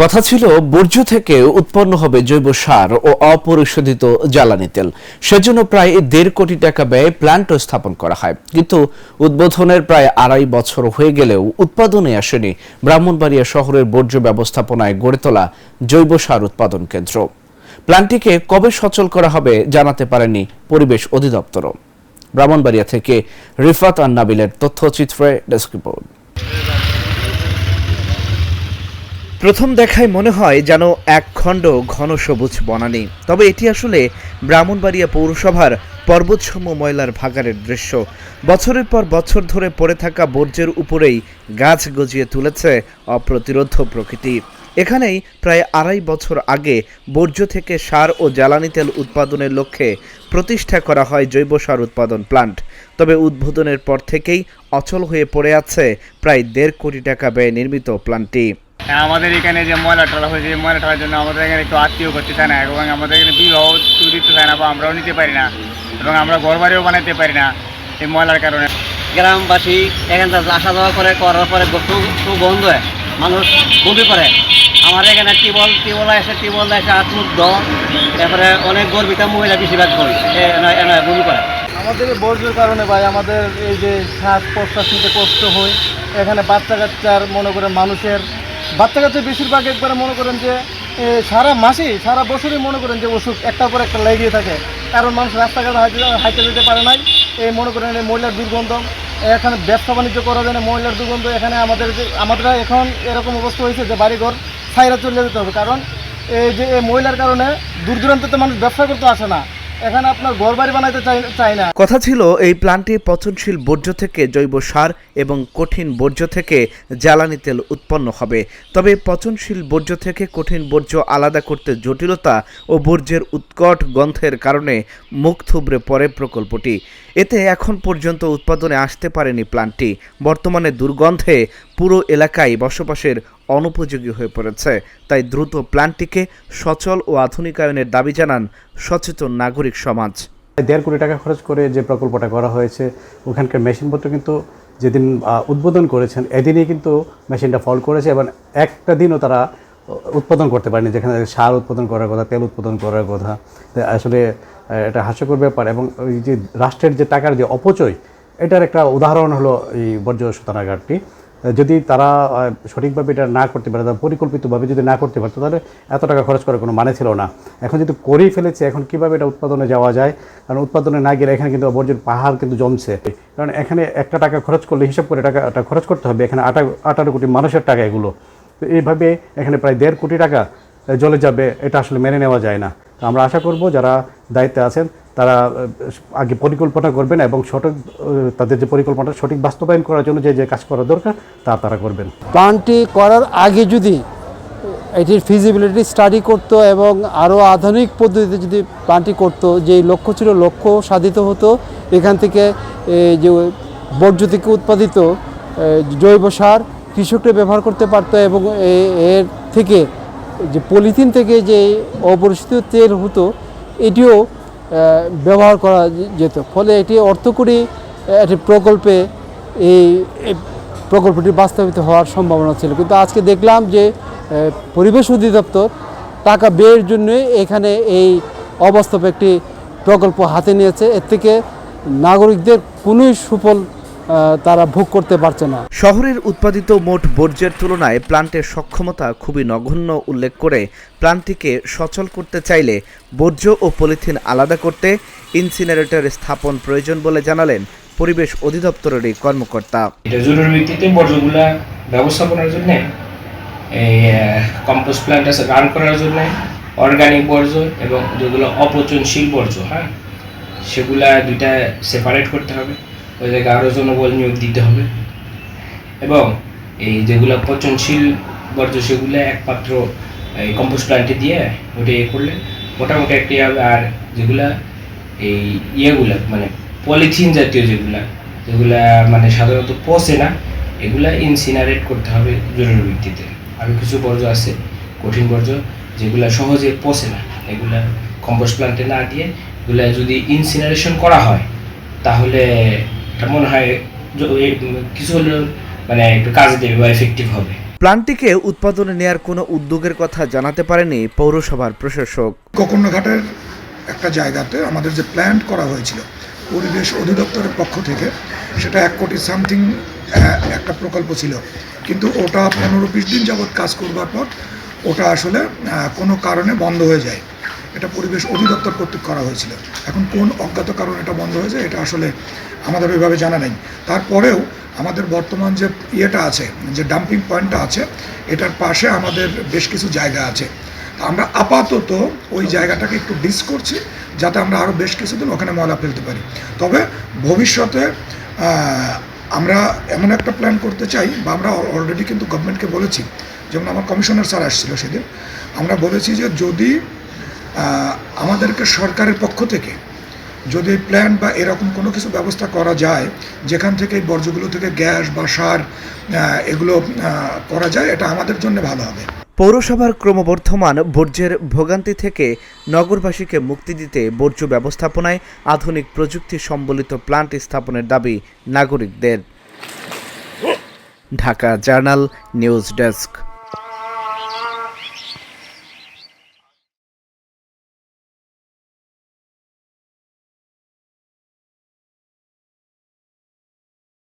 কথা ছিল, বর্জ্য থেকে উৎপন্ন হবে জৈব সার ও অপরিশোধিত জ্বালানি তেল। সেজন্য প্রায় দেড় কোটি টাকা ব্যয়ে প্ল্যান্টও স্থাপন করা হয়। কিন্তু উদ্বোধনের প্রায় আড়াই বছর হয়ে গেলেও উৎপাদনে আসেনি ব্রাহ্মণবাড়িয়া শহরের বর্জ্য ব্যবস্থাপনায় গড়ে তোলা জৈব সার উৎপাদন কেন্দ্র। প্ল্যান্টটিকে কবে সচল করা হবে জানাতে পারেনি পরিবেশ অধিদপ্তরও। ব্রাহ্মণবাড়িয়া থেকে রিফাত আন্নাবিলের তথ্যচিত্রে ডেস্ক রিপোর্ট। প্রথম দেখায় মনে হয় যেন এক খণ্ড ঘন সবুজ বনানি। তবে এটি আসলে ব্রাহ্মণবাড়িয়া পৌরসভার পর্বতসম ময়লার ভাগাড়ের দৃশ্য। বছরের পর বছর ধরে পড়ে থাকা বর্জ্যের উপরেই গাছ গজিয়ে তুলেছে অপ্রতিরোধ প্রকৃতি। এখানেই প্রায় আড়াই বছর আগে বর্জ্য থেকে সার ও জ্বালানি তেল উৎপাদনের লক্ষ্যে প্রতিষ্ঠা করা হয় জৈব সার উৎপাদন প্লান্ট। তবে উদ্বোধনের পর থেকেই অচল হয়ে পড়ে আছে প্রায় দেড় কোটি টাকা ব্যয়ে নির্মিত প্লান্টটি। আমাদের এখানে যে ময়লা টলা হয়েছে এই ময়লা টলার জন্য আমাদের এখানে একটু আত্মীয় করতে চায় না এবং আমাদের এখানে বিবাহ দিতে চায় না বা আমরাও নিতে পারি না এবং আমরা ঘর বাড়িও বানাতে পারি না এই ময়লার কারণে। গ্রামবাসী এখান থেকে আসা যাওয়া করে করার পরে খুব বন্ধ হয় মানুষ বমি করে আমার এখানে টিউবওয়েল টিউবওয়েল এসে টিউবওয়েল হাত মুখ দ তারপরে অনেক গর্বিত মহিলা বেশিরভাগ করি বমি করে আমাদের এই বর্জ্যের কারণে ভাই আমাদের এই যে শ্বাস প্রশ্বাস নিতে কষ্ট হয়। এখানে বাচ্চা কাচ্চার মনে করে মানুষের বাচ্চা কাচ্চা বেশিরভাগ একবারে মনে করেন যে সারা মাসেই, সারা বছরই মনে করেন যে অসুখ একটার পর একটা লেগেই থাকে। কারণ মানুষ রাস্তাঘাটে হাইতে হাইতে যেতে পারে নাই। এই মনে করেন এই মহিলার দুর্গন্ধ। এখানে ব্যবসা বাণিজ্য করা যায় না মহিলার দুর্গন্ধ। এখানে আমাদের যে, আমাদের এখন এরকম অবস্থা হয়েছে যে বাড়িঘর ছাইরা চলে যেতে হবে। কারণ এই যে এই মহিলার কারণে দূর দূরান্তে মানুষ ব্যবসা করতে আসে না। এখানে আপনার ঘর বাড়ি বানাইতে চাই না। কথা ছিল এই প্লান্টটি পচনশীল বর্জ্য থেকে জৈব সার এবং কঠিন বর্জ্য থেকে জ্বালানি তেল উৎপন্ন হবে। তবে পচনশীল বর্জ্য থেকে কঠিন বর্জ্য আলাদা করতে জটিলতা ও বর্জ্যের উৎকট গন্ধের কারণে মুখ থুবড়ে পড়ে প্রকল্পটি। এতে এখন পর্যন্ত উৎপাদনে আসতে পারেনি প্ল্যান্টটি বর্তমানে দুর্গন্ধে পুরো এলাকায় বসবাসের অনুপযোগী হয়ে পড়েছে। তাই দ্রুত প্ল্যান্টটিকে সচল ও আধুনিকায়নের দাবি জানান সচেতন নাগরিক সমাজ। দেড় কোটি টাকা খরচ করে যে প্রকল্পটা করা হয়েছে, ওখানকার মেশিনপত্র কিন্তু যেদিন উদ্বোধন করেছেন, এদিনই কিন্তু মেশিনটা ফল করেছে এবং একটা দিনও তারা উৎপাদন করতে পারেনি, যেখানে সার উৎপাদন করার কথা, তেল উৎপাদন করার কথা। আসলে এটা হাস্যকর ব্যাপার এবং ওই যে রাষ্ট্রের যে টাকার যে অপচয়, এটার একটা উদাহরণ হলো এই বর্জ্য শোধনাগারটি। যদি তারা সঠিকভাবে এটা না করতে পারে তারা পরিকল্পিতভাবে যদি না করতে পারতো তাহলে এত টাকা খরচ করার কোনো মানে ছিল না। এখন যদি করেই ফেলেছে, এখন কীভাবে এটা উৎপাদনে যাওয়া যায়? কারণ উৎপাদনে না গেলে এখানে কিন্তু বর্জ্যের পাহাড় কিন্তু জমছে। কারণ এখানে একটা টাকা খরচ করলে হিসাব করে টাকাটা খরচ করতে হবে, এখানে আটা, আঠারো কোটি মানুষের টাকা এগুলো। তো এইভাবে এখানে প্রায় দেড় কোটি টাকা জলে যাবে, এটা আসলে মেনে নেওয়া যায় না। তো আমরা আশা করব যারা দায়িত্বে আছেন, তারা আগে পরিকল্পনা করবেন এবং সঠিক তাদের যে পরিকল্পনাটা সঠিক বাস্তবায়ন করার জন্য যে যে কাজ করা দরকার, তা তারা করবেন। প্ল্যান্টটি করার আগে যদি এটির ফিজিবিলিটি স্টাডি করত এবং আরও আধুনিক পদ্ধতিতে যদি প্ল্যান্টটি করত, যে লক্ষ্য ছিল, লক্ষ্য সাধিত হতো, এখান থেকে যে বর্জ্য থেকে উৎপাদিত জৈব সার কৃষকরা ব্যবহার করতে পারতো এবং এর থেকে যে পলিথিন থেকে যে অপরিচিত তেল হতো, এটিও ব্যবহার করা যেত। ফলে এটি অর্থকরী একটি প্রকল্পে এই প্রকল্পটি বাস্তবিত হওয়ার সম্ভাবনা ছিল। কিন্তু আজকে দেখলাম যে পরিবেশ অধিদপ্তর টাকা ব্যয়ের জন্য এখানে এই অবাস্তব একটি প্রকল্প হাতে নিয়েছে। এর থেকে নাগরিকদের কোনোই সুফল তারা ভোগ করতে পারছে না। শহরের উৎপাদিত মোট বর্জ্যের তুলনায় প্লান্টের সক্ষমতা খুবই নগণ্য উল্লেখ করে প্লান্টটিকে সচল করতে চাইলে বর্জ্য ও পলিথিন আলাদা করতে ইনসিনারেটর স্থাপন প্রয়োজন বলে জানালেন পরিবেশ অধিদপ্তরের এই কর্মকর্তা। এটা জরুরি ভিত্তিতে বর্জ্যগুলা ব্যবস্থাপনার জন্য এই কম্পোস্ট প্ল্যান্ট আছে রান করার জন্য অর্গানিক বর্জ্য এবং যেগুলো অপচনশীল বর্জ্য হ্যাঁ সেগুলা দুইটা সেপারেট করতে হবে। ওই জায়গায় আরও জনবল নিয়োগ দিতে হবে। এবং এই যেগুলো পচনশীল বর্জ্য, সেগুলো একমাত্র এই কম্পোস্ট প্ল্যান্টে দিয়ে ওটা ইয়ে করলে মোটামুটি একটি হবে। আর যেগুলা এই ইয়েগুলা মানে পলিথিন জাতীয় যেগুলা যেগুলা মানে সাধারণত পচে না, এগুলা ইনসিনারেট করতে হবে জরুরি ভিত্তিতে। আরও কিছু বর্জ্য আছে, কঠিন বর্জ্য, যেগুলা সহজে পচে না। এগুলা কম্পোস্ট প্ল্যান্টে না দিয়ে এগুলা যদি ইনসিনারেশন করা হয়, তাহলে মনে হয় কিছু হলেও মানে একটু কাজে দেবে বা এফেক্টিভ হবে। প্ল্যান্টটিকে উৎপাদনে নেয়ার কোনো উদ্যোগের কথা জানাতে পারেনি পৌরসভার প্রশাসক। গোকর্ণঘাটের একটা জায়গাতে আমাদের যে প্ল্যান্ট করা হয়েছিল পরিবেশ অধিদপ্তরের পক্ষ থেকে সেটা এক কোটি সামথিং একটা প্রকল্প ছিল। কিন্তু ওটা পনেরো বিশ দিন যাবৎ কাজ করবার পর ওটা আসলে কোনো কারণে বন্ধ হয়ে যায়। এটা পরিবেশ অধিদপ্তর কর্তৃক করা হয়েছিল। এখন কোন অজ্ঞাত কারণে এটা বন্ধ হয়েছে, এটা আসলে আমাদের ওইভাবে জানা নেই। তারপরেও আমাদের বর্তমান যে ইয়েটা আছে, যে ডাম্পিং পয়েন্টটা আছে, এটার পাশে আমাদের বেশ কিছু জায়গা আছে। আমরা আপাতত ওই জায়গাটাকে একটু ডিস করছি, যাতে আমরা আরও বেশ কিছুদিন ওখানে ময়লা ফেলতে পারি। তবে ভবিষ্যতে আমরা এমন একটা প্ল্যান করতে চাই, বা আমরা অলরেডি কিন্তু গভর্নমেন্টকে বলেছি। যেমন আমার কমিশনার স্যার আসছিল সেদিন। আমরা বলেছি যে যদি আমাদেরকে সরকারের পক্ষ থেকে যদি প্ল্যান বা এরকম কোনো কিছু ব্যবস্থা করা যায়, যেখান থেকে বর্জ্যগুলো থেকে গ্যাস বা সার এগুলো করা যায়, এটা আমাদের জন্য ভালো হবে। পৌরসভার ক্রমবর্ধমান বর্জ্যের ভোগান্তি থেকে নগরবাসীকে মুক্তি দিতে বর্জ্য ব্যবস্থাপনায় আধুনিক প্রযুক্তি সম্বলিত প্লান্ট স্থাপনের দাবি নাগরিকদের। Dhaka journal, news desk.